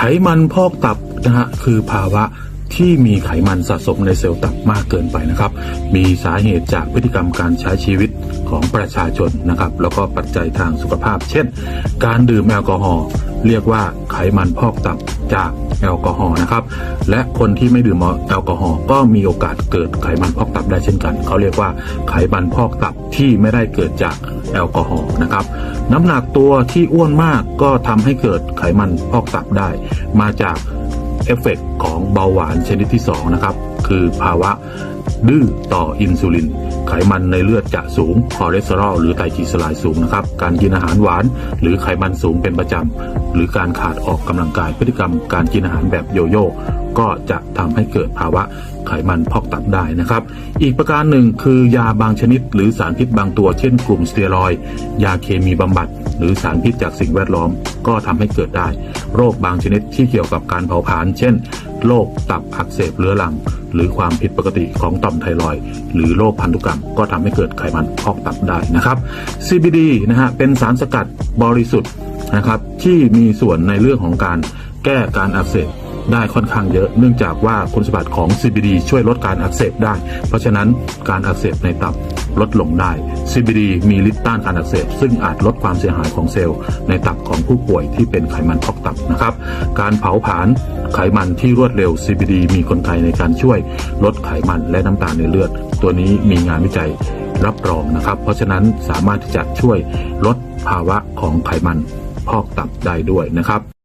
ไขมันพอกตับนะฮะคือภาวะที่มีไขมันสะสมในเซลล์ตับมากเกินไปนะครับ มีสาเหตุจากพฤติกรรมการใช้ชีวิตของประชาชนนะครับ แล้วก็ปัจจัยทางสุขภาพ เช่น การดื่มแอลกอฮอล์เรียกว่าไขมันพอกตับจาก แอลกอฮอล์นะครับ และคนที่ไม่ดื่มแอลกอฮอล์ก็มีโอกาสเกิดไขมันพอกตับได้เช่นกัน เขาเรียกว่าไขมันพอกตับที่ไม่ได้เกิดจากแอลกอฮอล์นะครับ น้ำหนักตัวที่อ้วนมากก็ทำให้เกิดไขมันพอกตับได้ มาจากเอฟเฟกต์ของเบาหวานชนิดที่2นะครับ คือภาวะดื้อต่ออินซูลิน ไขมันในเลือดจะสูงคอเลสเตอรอลหรือไตรกลีเซอไรด์สูงนะครับ การกินอาหารหวาน หรือไขมันสูงเป็นประจำ หรือการขาดออกกำลังกายพฤติกรรมการกินอาหารแบบโยโย่ก็จะทำให้เกิดภาวะไขมันพอกตับได้นะครับ อีกประการหนึ่งคือยาบางชนิด หรือสารพิษบางตัว เช่นกลุ่มสเตียรอยยาเคมีบำบัด หรือสารพิษจากสิ่งแวดล้อม ก็ทำให้เกิดได้ โรคบางชนิดที่เกี่ยวกับการเผาผลาญเช่นโรคตับอักเสบเรื้อรัง หรือความผิดปกติของต่อมไทรอยด์หรือโรคพันธุกรรม ก็ทำให้เกิดไขมันพอกตับได้นะครับ CBD นะฮะเป็นสารสกัดบริสุทธิ์นะครับที่มีส่วนในเรื่องของการแก้การอักเสบได้ค่อนข้างเยอะเนื่องจากว่าคุณสมบัติของ CBD ช่วยลดการอักเสบได้ เพราะฉะนั้นการอักเสบในตับ ลดลงได้ CBD มีฤทธิ์ต้านการอักเสบ ซึ่งอาจลดความเสียหายของเซลล์ ในตับของผู้ป่วยที่เป็นไขมันพอกตับนะครับ การเผาผลาญไขมันที่รวดเร็ว CBD มีกลไกในการช่วยลดไขมันและน้ำตาลในเลือด ตัวนี้มีงานวิจัยรับรองนะครับ เพราะฉะนั้นสามารถที่จะช่วยลดภาวะของไขมันพอกตับได้ด้วยนะครับ